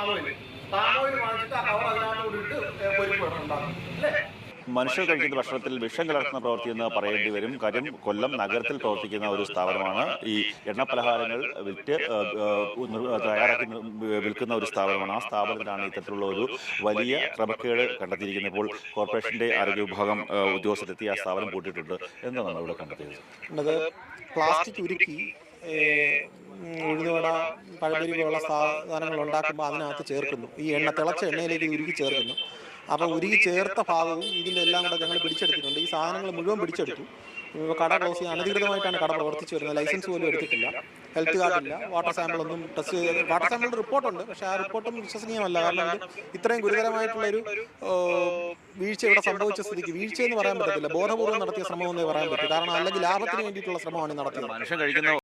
വാങ്ങിച്ചിട്ട് അവർ കവർ അതിനകത്തോട് ഇട്ട് പൊരിപ്പ് ഉണ്ടാക്കും അല്ലേ? മനുഷ്യർ കഴിക്കുന്ന ഭക്ഷണത്തിൽ വിഷം കലർത്തുന്ന പ്രവൃത്തി എന്ന് പറയേണ്ടി വരും. കാര്യം കൊല്ലം നഗരത്തിൽ പ്രവർത്തിക്കുന്ന ഒരു സ്ഥാപനമാണ്. ഈ എണ്ണപ്പലഹാരങ്ങൾ വിറ്റ് തയ്യാറാക്കി വിൽക്കുന്ന ഒരു സ്ഥാപനമാണ്. ആ സ്ഥാപനത്തിലാണ് ഇത്തരത്തിലുള്ള ഒരു വലിയ ക്രമക്കേട് കണ്ടെത്തിയിരിക്കുന്നത്. ഇപ്പോൾ കോർപ്പറേഷന്റെ ആരോഗ്യ വിഭാഗം ഉദ്യോഗസ്ഥരെത്തി ആ സ്ഥാപനം പൂട്ടിയിട്ടുണ്ട്. എന്താണ് ഇവിടെ കണ്ടെത്തിയത്? പ്ലാസ്റ്റിക് ഉരുക്കി ഉഴുന്നുവട പോലുള്ള സാധനങ്ങൾ ഉണ്ടാക്കുമ്പോൾ അതിനകത്ത് ചേർക്കുന്നു. ഈ എണ്ണ തിളച്ച എണ്ണയിലേക്ക് ഉരുകി ഉരുക്കി ചേർക്കുന്നു. അപ്പോൾ ഉരുകി ചേർത്ത ഭാഗവും ഇതിന്റെ എല്ലാം കൂടെ ഞങ്ങൾ പിടിച്ചെടുത്തിട്ടുണ്ട്. ഈ സാധനങ്ങൾ മുഴുവൻ പിടിച്ചെടുത്തു. ഇപ്പോൾ കട ക്ലോസ് ചെയ്യാൻ അനധികൃതമായിട്ടാണ് കട പ്രവർത്തിച്ചു വരുന്നത്. ലൈസൻസ് പോലും എടുത്തിട്ടില്ല. ഹെൽത്ത് കാർഡില്ല വാട്ടർ സാമ്പിൾ ഒന്നും ടെസ്റ്റ് ചെയ്ത് വാട്ടർ സാമ്പിളിന്റെ റിപ്പോർട്ടുണ്ട് പക്ഷേ ആ റിപ്പോർട്ടും വിശ്വസനീയമല്ല. കാരണം ഇത് ഇത്രയും ഗുരുതരമായിട്ടുള്ളൊരു വീഴ്ച ഇവിടെ സംഭവിച്ച സ്ഥിതിക്ക് വീഴ്ച എന്ന് പറയാൻ പറ്റത്തില്ല. ബോധപൂർവം നടത്തിയ ശ്രമമൊന്നേ പറയാൻ പറ്റും കാരണം അല്ലെങ്കിൽ ലാഭത്തിന് വേണ്ടിയിട്ടുള്ള ശ്രമമാണ് നടത്തുന്നത് നടത്തിയത്. മനുഷ്യൻ കഴിക്കുന്ന